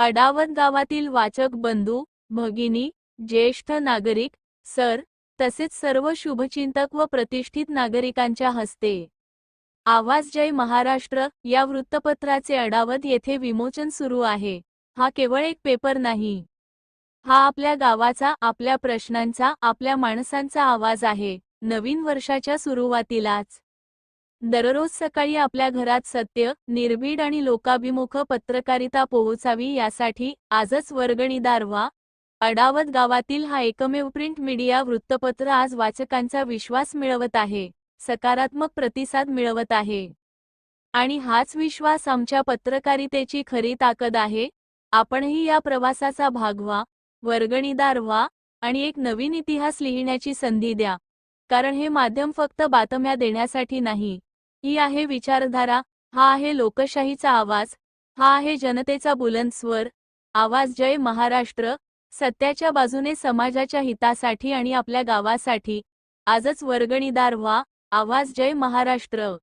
अडावत गावातील वाचक बंधू भगिनी ज्येष्ठ नागरिक सर तसेच सर्व शुभचिंतक व प्रतिष्ठित नागरिकांच्या हस्ते. आवाज जय महाराष्ट्र या वृत्तपत्राचे अडावत येथे विमोचन सुरू आहे. हा केवळ एक पेपर नाही. हा आपल्या गावाचा आपल्या प्रश्नांचा आपल्या माणसांचा आवाज आहे. नवीन वर्षाच्या सुरुवातीलाच. दररोज सकाळी आपल्या घरात सत्य निर्भीड आणि लोकाभिमुख पत्रकारिता पोहोचावी यासाठी आजच वर्गणीदार व्हा अडावत गावातील हा एकमेव प्रिंट मीडिया वृत्तपत्र आज वाचकांचा विश्वास मिळवत आहे सकारात्मक प्रतिसाद मिळवत आहे. आणि हाच विश्वास आमच्या पत्रकारितेची खरी ताकद आहे. आपणही या प्रवासाचा भाग व्हा वर्गणीदार व्हा आणि एक नवीन इतिहास लिहिण्याची संधी द्या. कारण हे माध्यम फक्त बातम्या देण्यासाठी नाही ही आहे विचारधारा हा आहे लोकशाहीचा आवाज हा आहे जनतेचा बुलंद स्वर आवाज जय महाराष्ट्र सत्याच्या बाजूने समाजाच्या हितासाठी आणि आपल्या गावासाठी. आजच वर्गणीदार व्हा आवाज जय महाराष्ट्र.